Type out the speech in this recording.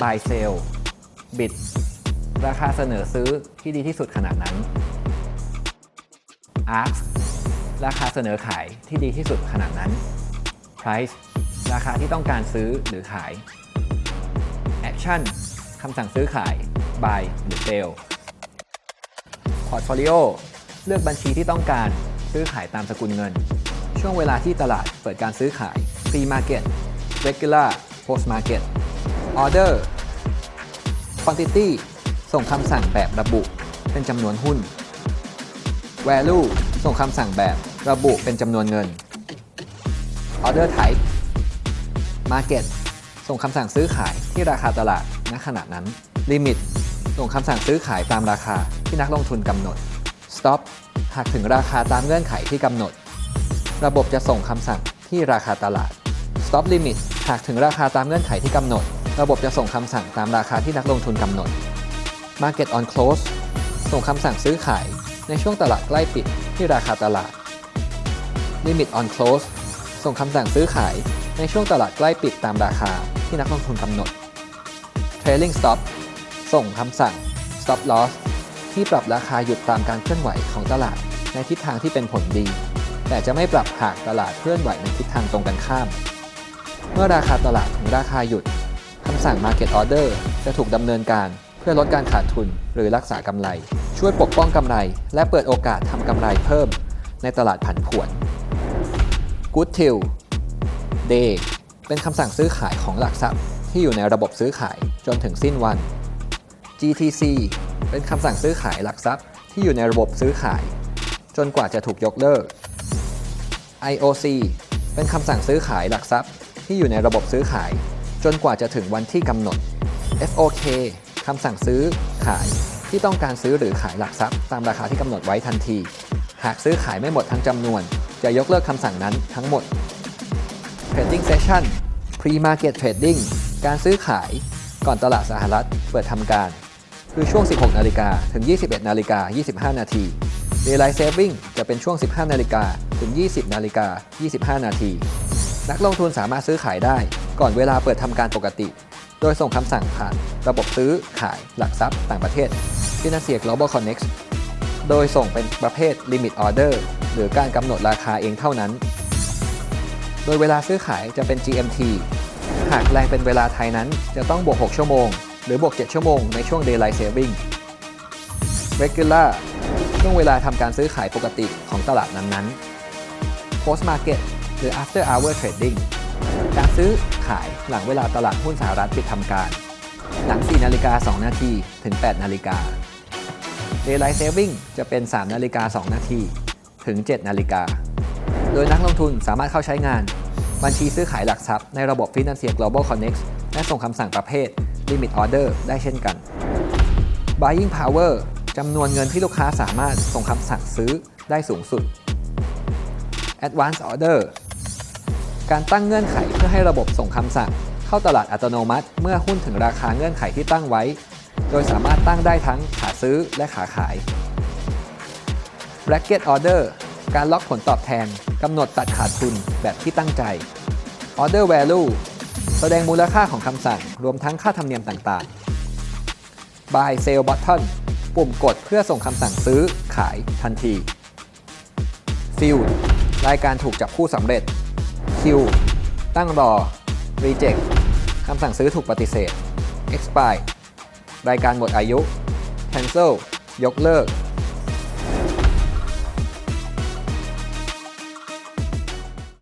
buy sell bid ราคาเสนอซื้อที่ดีที่สุดขนาดนั้น ask ราคาเสนอขายที่ดีที่สุดขนาดนั้น price ราคาที่ต้องการซื้อหรือขาย action คำสั่งซื้อขาย buy หรือ sell portfolio เลือกบัญชีที่ต้องการซื้อขายตามสกุลเงิน ช่วงเวลาที่ตลาดเปิดการซื้อขาย pre market regular post market order quantity ส่งคำสั่งแบบระบุเป็นจำนวนหุ้น value ส่งคำสั่งแบบระบุเป็นจำนวนเงิน order type market ส่งคำสั่งซื้อขายที่ราคาตลาดณขณะนั้น limit ส่งคำสั่งซื้อขายตามราคาที่นักลงทุนกำหนด stop หากถึงราคาตามเงื่อนไขที่กำหนด ระบบจะส่งคำสั่งที่ราคาตลาด stop limit หากถึงราคาตามเงื่อนไขที่กำหนด ระบบจะส่งคำสั่งตามราคาที่นักลงทุนกำหนด market on close ส่งคำสั่งซื้อขายในช่วงตลาดใกล้ปิดที่ราคาตลาด limit on close ส่งคำสั่งซื้อขายในช่วงตลาดใกล้ปิดตามราคาที่นักลงทุนกำหนด trailing stop ส่งคำสั่ง stop loss ที่ปรับราคาหยุดตามการเคลื่อนไหวของตลาดในทิศทางที่เป็นผลดี แต่จะไม่ปรับหากตลาดเคลื่อนไหวในทิศทางตรงกันข้าม เมื่อราคาตลาดถึงราคาหยุด สั่ง market order จะถูกดำเนินการเพื่อลดการขาดทุนหรือรักษากำไร ช่วยปกป้องกำไร และเปิดโอกาสทำกำไรเพิ่มในตลาดผันผวน good till day เป็นคำสั่งซื้อขายของหลักทรัพย์ที่อยู่ในระบบซื้อขายจนถึงสิ้นวัน GTC เป็นคำสั่งซื้อขายหลักทรัพย์ที่อยู่ในระบบซื้อขาย จนกว่าจะถูกยกเลิก IOC เป็นคำสั่งซื้อขายหลักทรัพย์ที่อยู่ในระบบซื้อขาย จนกว่าจะถึงวันที่กำหนด FOK คำสั่งซื้อขายที่ต้องการซื้อหรือขายหลักทรัพย์ตามราคาที่กำหนดไว้ทันที หากซื้อขายไม่หมดทั้งจำนวน จะยกเลิกคำสั่งนั้นทั้งหมด Trading Session Pre-Market Trading การซื้อขายก่อนตลาดสหรัฐเปิดทำการ คือช่วง 16 นาฬิกาถึง 21 นาฬิกา 25 นาที Daylight Saving จะเป็นช่วง 15 นาฬิกาถึง 20 นาฬิกา 25 นาที นักลงทุนสามารถซื้อขายได้ ก่อนเวลาเปิดทำการปกติ โดยส่งคำสั่งผ่านระบบซื้อขายหลักทรัพย์ต่างประเทศ Financial Global Connect โดยส่งเป็นประเภท Limit Order หรือการกำหนดราคาเองเท่านั้น โดยเวลาซื้อขายจะเป็น GMT หากแรงเป็นเวลาไทยนั้นจะต้องบวก 6 ชั่วโมง หรือบวก 7 ชั่วโมงในช่วง Daylight Saving Regular ช่วงเวลาทำการซื้อขายปกติของตลาดนั้นๆ Post Market หรือ After Hour Trading การซื้อขายหลังเวลาตลาดหุ้นสหรัฐปิดทำการ หลัง 4 นาฬิกา 2 นาที ถึง 8 นาฬิกา Daylight Saving จะเป็น 3 นาฬิกา 2 นาที ถึง 7 นาฬิกา โดยนักลงทุนสามารถเข้าใช้งาน บัญชีซื้อขายหลักทรัพย์ในระบบ Financial Global Connect และส่งคำสั่งประเภท Limit Order ได้เช่นกัน Buying Power จำนวนเงินที่ลูกค้าสามารถส่งคำสั่งซื้อได้สูงสุด Advance Order การตั้งเงื่อนไขเพื่อให้ระบบส่งคำสั่ง เข้าตลาดอัตโนมัติ เมื่อหุ้นถึงราคาเงื่อนไขที่ตั้งไว้ โดยสามารถตั้งได้ทั้งขาซื้อและขาขาย Bracket Order การล็อกผลตอบแทนกำหนดตัดขาดทุนแบบที่ตั้งใจ Order Value แสดงมูลค่าของคำสั่ง รวมทั้งค่าธรรมเนียมต่างๆ Buy Sell Button ปุ่มกดเพื่อส่งคำสั่งซื้อขายทันที Field รายการถูกจับคู่สำเร็จ คิวตั้งรอ Reject คำสั่งซื้อถูกปฏิเสธ Expire รายการหมดอายุ Cancel ยกเลิก